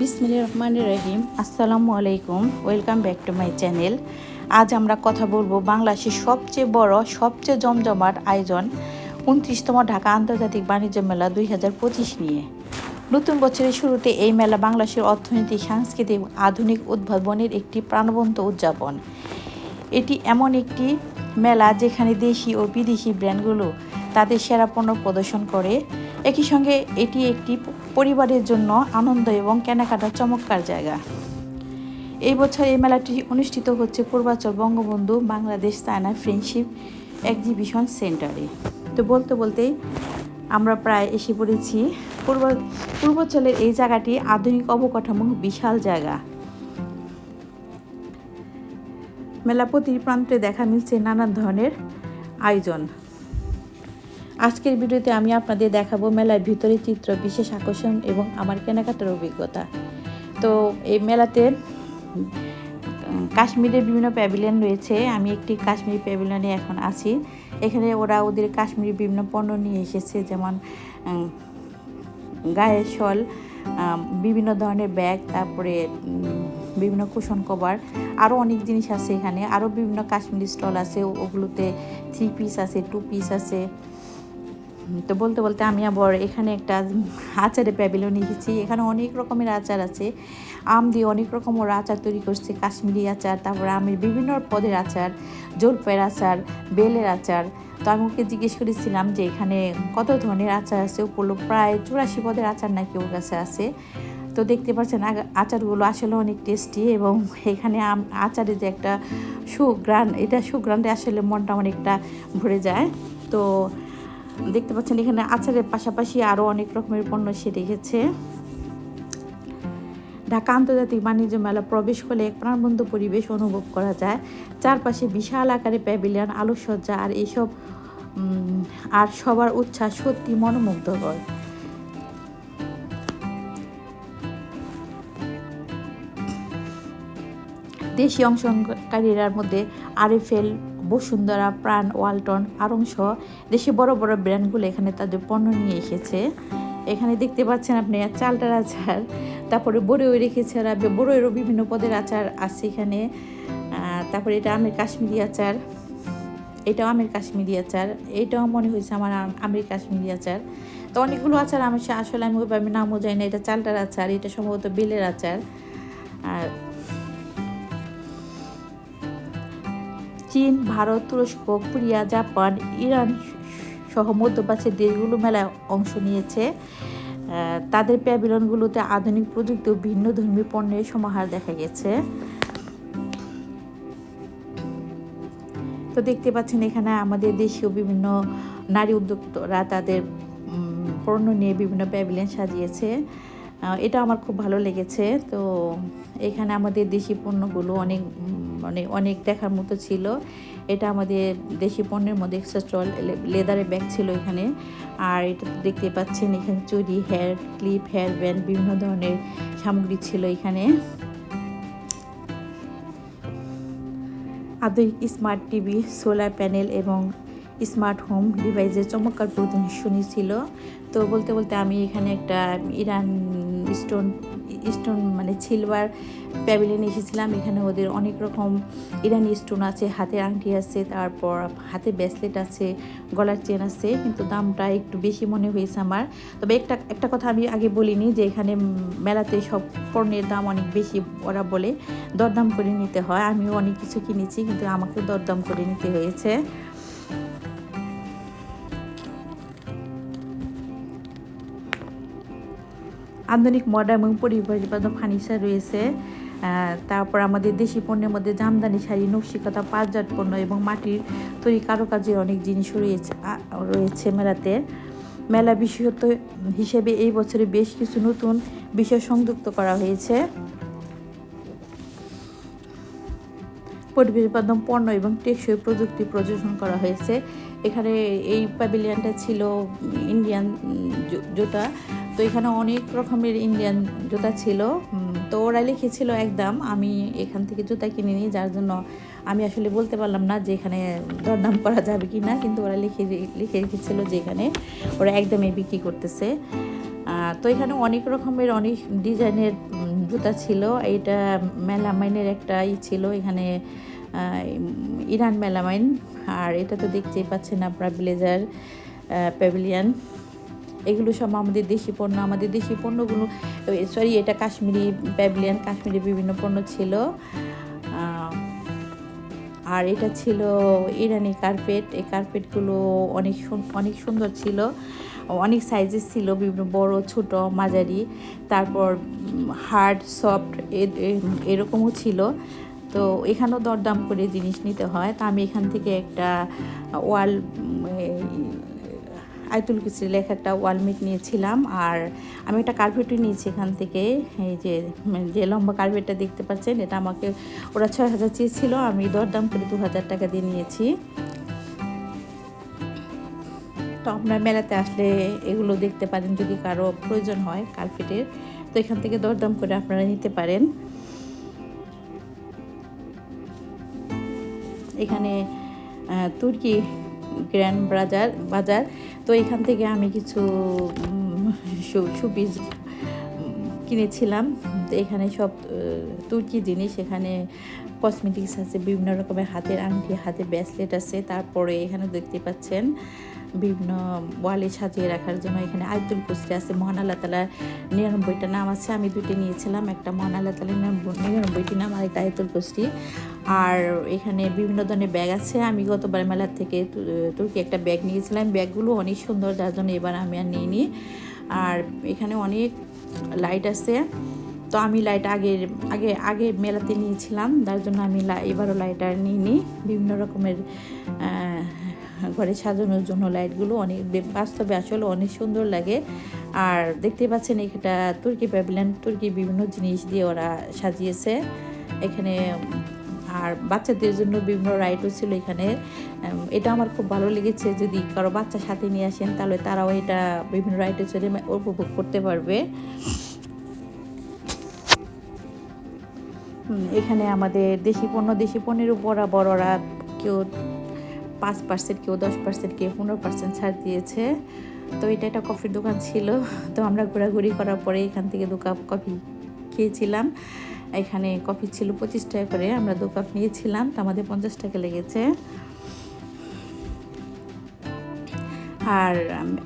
বিসমিল্লাহির রহমানির রহিম। আসসালামু আলাইকুম। Welcome back to my channel আজ আমরা কথা বলব বাংলাদেশের সবচেয়ে বড়, সবচেয়ে জমজমাট আয়োজন উনত্রিশতম ঢাকা আন্তর্জাতিক বাণিজ্য মেলা দুই হাজার পঁচিশ নিয়ে। নতুন বছরের শুরুতে এই মেলা বাংলাদেশের অর্থনৈতিক, সাংস্কৃতিক, আধুনিক উদ্ভাবনের একটি প্রাণবন্ত উদযাপন। এটি এমন একটি মেলা যেখানে দেশি ও বিদেশি ব্র্যান্ডগুলো তাদের সেরা পণ্য প্রদর্শন করে। একই সঙ্গে এটি একটি পরিবারের জন্য আনন্দ এবং কেনাকাটার চমৎকার জায়গা। এই বছর এই মেলাটি অনুষ্ঠিত হচ্ছে Purbachal Bangabandhu Bangladesh China friendship exhibition সেন্টারে। তো বলতে বলতেই আমরা প্রায় এসে পড়েছি, পূর্ব, পূর্বাচলের এই জায়গাটি আধুনিক অবকাঠামো, বিশাল জায়গা। মেলা প্রতি প্রান্তে দেখা মিলছে নানান ধরনের আয়োজন। আজকের ভিডিওতে আমি আপনাদের দেখাবো মেলার ভিতরে চিত্র, বিশেষ আকর্ষণ এবং আমার কেনাকাটার অভিজ্ঞতা। তো এই মেলাতে কাশ্মীরের বিভিন্ন প্যাভিলিয়ন রয়েছে। আমি একটি কাশ্মীরি প্যাভিলিয়নে এখন আছি। এখানে ওরা ওদের কাশ্মীরি বিভিন্ন পণ্য নিয়ে এসেছে, যেমন গায়ের শল বিভিন্ন ধরনের ব্যাগ, তারপরে বিভিন্ন কুশন কভার আরও অনেক জিনিস আছে এখানে। আরও বিভিন্ন কাশ্মীরি স্টল আছে ওগুলোতে থ্রি পিস আছে টু পিস আছে। তো বলতে বলতে আমি আবার এখানে একটা আচারের প্যাভিলিয়ন এসেছি এখানে অনেক রকমের আচার আছে। আম দিয়ে অনেক রকম ওরা আচার তৈরি করছে। কাশ্মীরি আচার, তারপরে আমের বিভিন্ন পদের আচার, জলপাইয়ের আচার, বেলের আচার। তো আমি ওকে জিজ্ঞেস করেছিলাম যে এখানে কত ধরনের আচার আছে? বলল, প্রায় চুরাশি পদের আচার নাকি ওর কাছে আছে। তো দেখতে পাচ্ছেন আচারগুলো আসলে অনেক টেস্টি এবং এখানে আচারে যে একটা সুগ্রান এটা সুগ্রানটা আসলে মনটা অনেকটা ভরে যায়। তো দেখতে পাচ্ছেন এখানে আচারের পাশাপাশি আরও অনেক রকমের পণ্য সে রেখেছে। ঢাকা আন্তর্জাতিক বাণিজ্য মেলা প্রবেশ করলে এক প্রাণবন্ত পরিবেশ অনুভব করা যায়। চারপাশে বিশাল আকারে প্যাভিলিয়ন, আলোকসজ্জা আর এইসব আর সবার উচ্ছ্বাস সত্যি মনোমুগ্ধকর। দেশি অংশগ্রহণকারীরার মধ্যে আরএফএল বসুন্ধরা, প্রাণ, ওয়ালটন, আরং সহ দেশে বড় বড় ব্র্যান্ডগুলো এখানে তাদের পণ্য নিয়ে এসেছে। এখানে দেখতে পাচ্ছেন আপনি চালটার আচার, তারপরে বড়েও রেখেছে ওরা বড়েরও বিভিন্ন পদের আচার আছে এখানে। তারপরে এটা আমের কাশ্মীরি আচার, এটাও আমের কাশ্মীরি আচার, এটাও মনে হয়েছে আমার আমের কাশ্মীরি আচার। তো অনেকগুলো আচার আমি আসলে আমি ওইভাবে নামও যাই না, এটা চালটার আচার, এটা সম্ভবত বেলের আচার। আর চীন, ভারত, তুরস্ক, কোরিয়া, জাপান, ইরান সহ মধ্যপ্রাচ্যের দেশগুলো মেলায় অংশ নিয়েছে। তাদের প্যাভিলনগুলোতে আধুনিক প্রযুক্তি ও ভিন্ন ধর্মী পণ্যের সমাহার দেখা গেছে। তো দেখতে পাচ্ছেন এখানে আমাদের দেশীয় বিভিন্ন নারী উদ্যোক্তারা তাদের পণ্য নিয়ে বিভিন্ন প্যাভিলিয়ন সাজিয়েছে। এটা আমার খুব ভালো লেগেছে। তো এখানে আমাদের দেশি পণ্যগুলো অনেক মানে অনেক দেখার মতো ছিল। এটা আমাদের দেশি পণ্যের মধ্যে এক্সট্রা স্টল লেদারের ব্যাগ ছিল এখানে। আর এটা দেখতে পাচ্ছেন, এখানে চুরি হেয়ার ক্লিপ হেয়ার ব্যান্ড বিভিন্ন ধরনের সামগ্রী ছিল এখানে। আধুনিক স্মার্ট টিভি সোলার প্যানেল এবং স্মার্ট হোম ডিভাইসের চমৎকার প্রদর্শনী ছিল। তো বলতে বলতে আমি এখানে একটা ইরান স্টোন স্টোন মানে সিলভার প্যাভিলিয়ন এসেছিলাম। এখানে ওদের অনেক রকম ইরানি স্টোন আছে হাতের আংটি আছে, তারপর হাতে ব্রেসলেট আছে, গলার চেন আছে, কিন্তু দামটা একটু বেশি মনে হয়েছে আমার। তবে একটা একটা কথা আমি আগে বলিনি যে এখানে মেলাতে সব পণ্যের দাম অনেক বেশি ওরা বলে। দরদাম করে নিতে হয়। আমিও অনেক কিছু কিনেছি, কিন্তু আমাকে দরদাম করে নিতে হয়েছে। আধুনিক মডার্ন এবং পরিবার ফার্নিচার রয়েছে। তারপর আমাদের দেশি পণ্যের মধ্যে জামদানি শাড়ি নকশিকাতা পাঁচজাত পণ্য এবং মাটির তৈরি কারুকাজের অনেক জিনিস রয়েছে রয়েছে মেলাতে। মেলা বিশেষত হিসেবে এই বছরে বেশ কিছু নতুন বিষয় সংযুক্ত করা হয়েছে। পরিবেশ বান্ধব পণ্য এবং টেকসই প্রযুক্তি প্রদর্শন করা হয়েছে। এখানে এই প্যাভিলিয়নটা ছিল ইন্ডিয়ান উম, জু- জুতা। তো এখানে অনেক রকমের ইন্ডিয়ান জুতা ছিল। তো ওরা লিখেছিল একদম আমি এখান থেকে জুতা কিনে নিই, যার জন্য আমি আসলে বলতে পারলাম না যে এখানে দরদাম করা যাবে কি না কিন্তু ওরা লিখে লিখে রেখেছিল যে এখানে ওরা একদমই বিক্রি করতেছে। তো এখানে অনেক রকমের, অনেক ডিজাইনের জুতা ছিল। এটা মেলামাইনের একটা ই ছিল, এখানে ইরান মেলামাইন। আর এটা তো দেখতেই পাচ্ছেন আপনারা, ব্লেজার প্যাভিলিয়ান। এগুলো সব আমাদের দেশি পণ্য, আমাদের দেশি পণ্যগুলো সরি এটা কাশ্মীরি প্যাভিলিয়ান কাশ্মীরি বিভিন্ন পণ্য ছিল। আর এটা ছিল ইরানি কার্পেট এই কার্পেটগুলো অনেক অনেক সুন্দর ছিল। অনেক সাইজের ছিল, বিভিন্ন বড়, ছোট, মাঝারি, তারপর হার্ড সফট এরকমও ছিল। তো এখানেও দরদাম করে জিনিস নিতে হয়। তা আমি এখান থেকে একটা ওয়াল আয়তুল কিসির লেখা একটা ওয়ালমিট নিয়েছিলাম আর আমি একটা কার্পেটও নিয়েছি এখান থেকে। এই যে যে লম্বা কার্পেটটা দেখতে পাচ্ছেন, এটা আমাকে, ওরা ছয় হাজার চেয়েছিল, আমি দরদাম করে দু হাজার টাকা দিয়ে নিয়েছি। তো আপনার মেলাতে আসলে এগুলো দেখতে পারেন যদি কারও প্রয়োজন হয় কার্পেটের। তো এখান থেকে দরদাম করে আপনারা নিতে পারেন। এখানে তুর্কি গ্র্যান্ড বাজার বাজার। তো এখান থেকে আমি কিছু সুপিস কিনেছিলাম। তো এখানে সব তুর্কি জিনিস, এখানে কসমেটিক্স আছে, বিভিন্ন রকমের হাতের আংটি হাতে ব্রেসলেট আছে। তারপরে এখানে দেখতে পাচ্ছেন বিভিন্ন ওয়ালে সাজিয়ে রাখার জন্য এখানে আয়তুল কুসরি আছে মহান আল্লাহ তালার নিরানব্বইটা নাম আছে, আমি দুটি নিয়েছিলাম, একটা মহান আল্লাহ তালার নিরানব্বইটি নাম আর একটা আয়তুল কুসরি আর এখানে বিভিন্ন ধরনের ব্যাগ আছে, আমি গতবার মেলার থেকে তুর্কি একটা ব্যাগ নিয়েছিলাম, ব্যাগগুলো অনেক সুন্দর, যার জন্য এবার আমি আর নিইনি। আর এখানে অনেক লাইট আছে, তো আমি লাইট আগের, আগে আগে মেলাতে নিয়েছিলাম তার জন্য আমি এবারও লাইট আর নিইনি, বিভিন্ন রকমের ঘরে সাজানোর জন্য লাইটগুলো অনেক বাস্তবে আসলে অনেক সুন্দর লাগে। আর দেখতে পাচ্ছেন এটা তুর্কি প্যাভিলিয়ন, তুর্কি বিভিন্ন জিনিস দিয়ে ওরা সাজিয়েছে। এখানে, আর বাচ্চাদের জন্য বিভিন্ন রাইডও ছিল এখানে। এটা আমার খুব ভালো লেগেছে যদি কারও বাচ্চা সাথে নিয়ে আসেন, তাহলে তারাও এটা বিভিন্ন রাইডে চলে উপভোগ করতে পারবে। এখানে আমাদের দেশি পণ্য, দেশি পণ্যের উপর বড়রা কেউ পাঁচ পার্সেন্ট কেউ দশ পার্সেন্ট কেউ পনেরো পার্সেন্ট ছাড় দিয়েছে। তো এটা একটা কফির দোকান ছিল। তো আমরা ঘোরাঘুরি করার পরে এখান থেকে দু কাপ কফি খেয়েছিলাম। এখানে কফি ছিল পঁচিশ টাকা করে, আমরা দু কাপ নিয়েছিলাম, তো আমাদের পঞ্চাশ টাকা লেগেছে। আর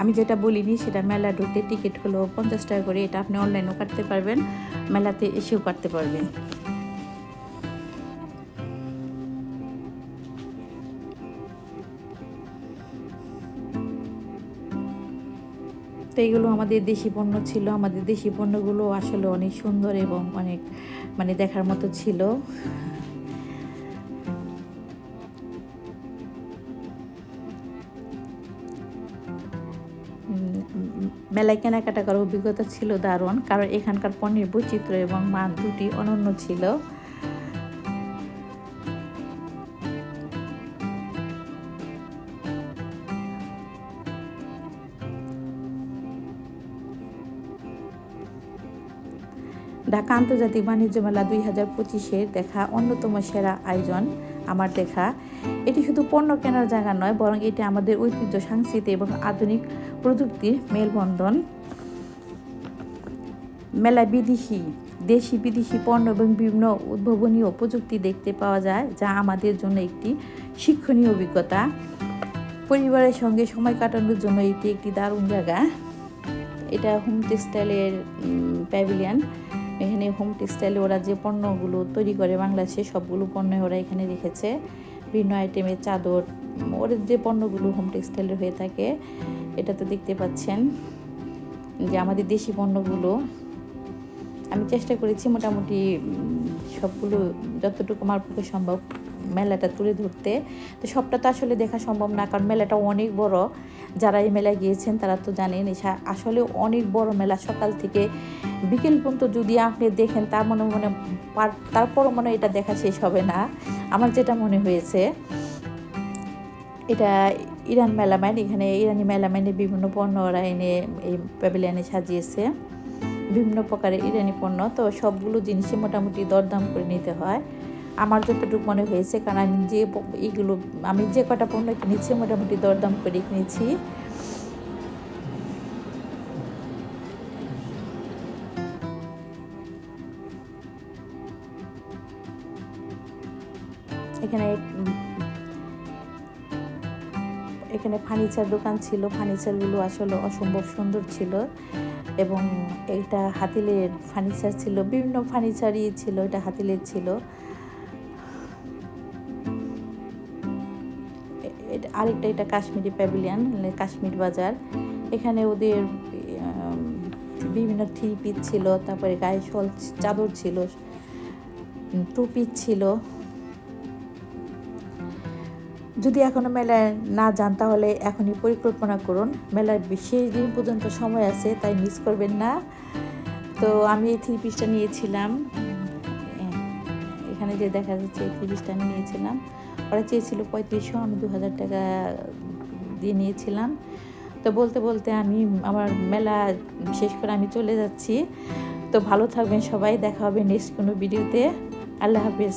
আমি যেটা বলিনি, সেটা মেলা ঢুকতে টিকিট হলো পঞ্চাশ টাকা করে, এটা আপনি অনলাইনেও কাটতে পারবেন, মেলাতে এসেও কাটতে পারবেন। এগুলো আমাদের দেশি পণ্য ছিল। আমাদের দেশি পণ্যগুলো আসলে অনেক সুন্দর এবং অনেক মানে দেখার মতো ছিল। মেলায় কেনাকাটা করার অভিজ্ঞতা ছিল দারুণ। কারণ এখানকার পণ্যের বৈচিত্র্য এবং মান দুটি অনন্য ছিল। ঢাকা আন্তর্জাতিক বাণিজ্য মেলা দুই হাজার পঁচিশের দেখা অন্যতম সেরা আয়োজন আমার দেখা। এটি শুধু পণ্য কেনার জায়গা নয়, বরং এটি আমাদের ঐতিহ্য, সংস্কৃতি এবং আধুনিক প্রযুক্তির মেলবন্ধন। মেলা বিদেশি, দেশি, বিদেশি পণ্য এবং বিভিন্ন উদ্ভাবনীয় প্রযুক্তি দেখতে পাওয়া যায়, যা আমাদের জন্য একটি শিক্ষণীয় অভিজ্ঞতা। পরিবারের সঙ্গে সময় কাটানোর জন্য এটি একটি দারুণ জায়গা। এটা হোম টেক্সটাইলের প্যাভিলিয়ান এখানে হোম টেক্সটাইলে ওরা যে পণ্যগুলো তৈরি করে বাংলাদেশে, সবগুলো পণ্য ওরা এখানে রেখেছে। বিভিন্ন আইটেমের চাদর ওদের যে পণ্যগুলো হোম টেক্সটাইলের হয়ে থাকে, এটা তো দেখতে পাচ্ছেন। যে আমাদের দেশি পণ্যগুলো, আমি চেষ্টা করেছি মোটামুটি সবগুলো যতটুকু আমার পক্ষে সম্ভব মেলাটা তুলে ধরতে। তো সবটা তো আসলে দেখা সম্ভব না, কারণ মেলাটা অনেক বড়। যারা এই মেলায় গিয়েছেন তারা তো জানেন আসলে অনেক বড় মেলা। সকাল থেকে বিকেল পর্যন্ত যদি আপনি দেখেন তার মনে মনে তারপরও মনে এটা দেখা শেষ হবে না। আমার যেটা মনে হয়েছে, এটা ইরান মেলামাইন, এখানে ইরানি মেলামাইনে বিভিন্ন পণ্য ওরা এনে, এই প্যাভিলিয়ানে সাজিয়েছে। বিভিন্ন প্রকারের ইরানি পণ্য, তো সবগুলো জিনিসই মোটামুটি দরদাম করে নিতে হয়। আমার যতটুকু মনে হয়েছে, কারণ আমি যে এইগুলো, আমি যে কটা পণ্য কিনেছি, মোটামুটি দরদাম করে কিনেছি। এখানে এখানে ফার্নিচার দোকান ছিল। ফার্নিচারগুলো আসলে অসম্ভব সুন্দর ছিল এবং এটা হাতিলের ফার্নিচার ছিল। বিভিন্ন ফার্নিচারই ছিল, এটা হাতিলের ছিল। আরেকটা এটা কাশ্মীরি প্যাভিলিয়ন কাশ্মীর বাজার। এখানে ওদের বিভিন্ন থ্রি পিস ছিল, তারপরে গায়ে শল চাদর ছিল টু পিস ছিল। যদি এখনও মেলায় না যান, তাহলে এখনই পরিকল্পনা করুন। মেলার বিশেষ দিন পর্যন্ত সময় আছে, তাই মিস করবেন না। তো আমি এই থ্রি পিসটা নিয়েছিলাম। এখানে যে দেখা যাচ্ছে, এই থ্রি পিসটা আমি নিয়েছিলাম। ওরা চেয়েছিল পঁয়ত্রিশশো, আমি দু হাজার টাকা দিয়ে নিয়েছিলাম। তো বলতে বলতে আমি, আমার মেলা শেষ করে আমি চলে যাচ্ছি। তো ভালো থাকবেন সবাই, দেখা হবে নেক্সট কোনো ভিডিওতে আল্লাহ হাফিজ।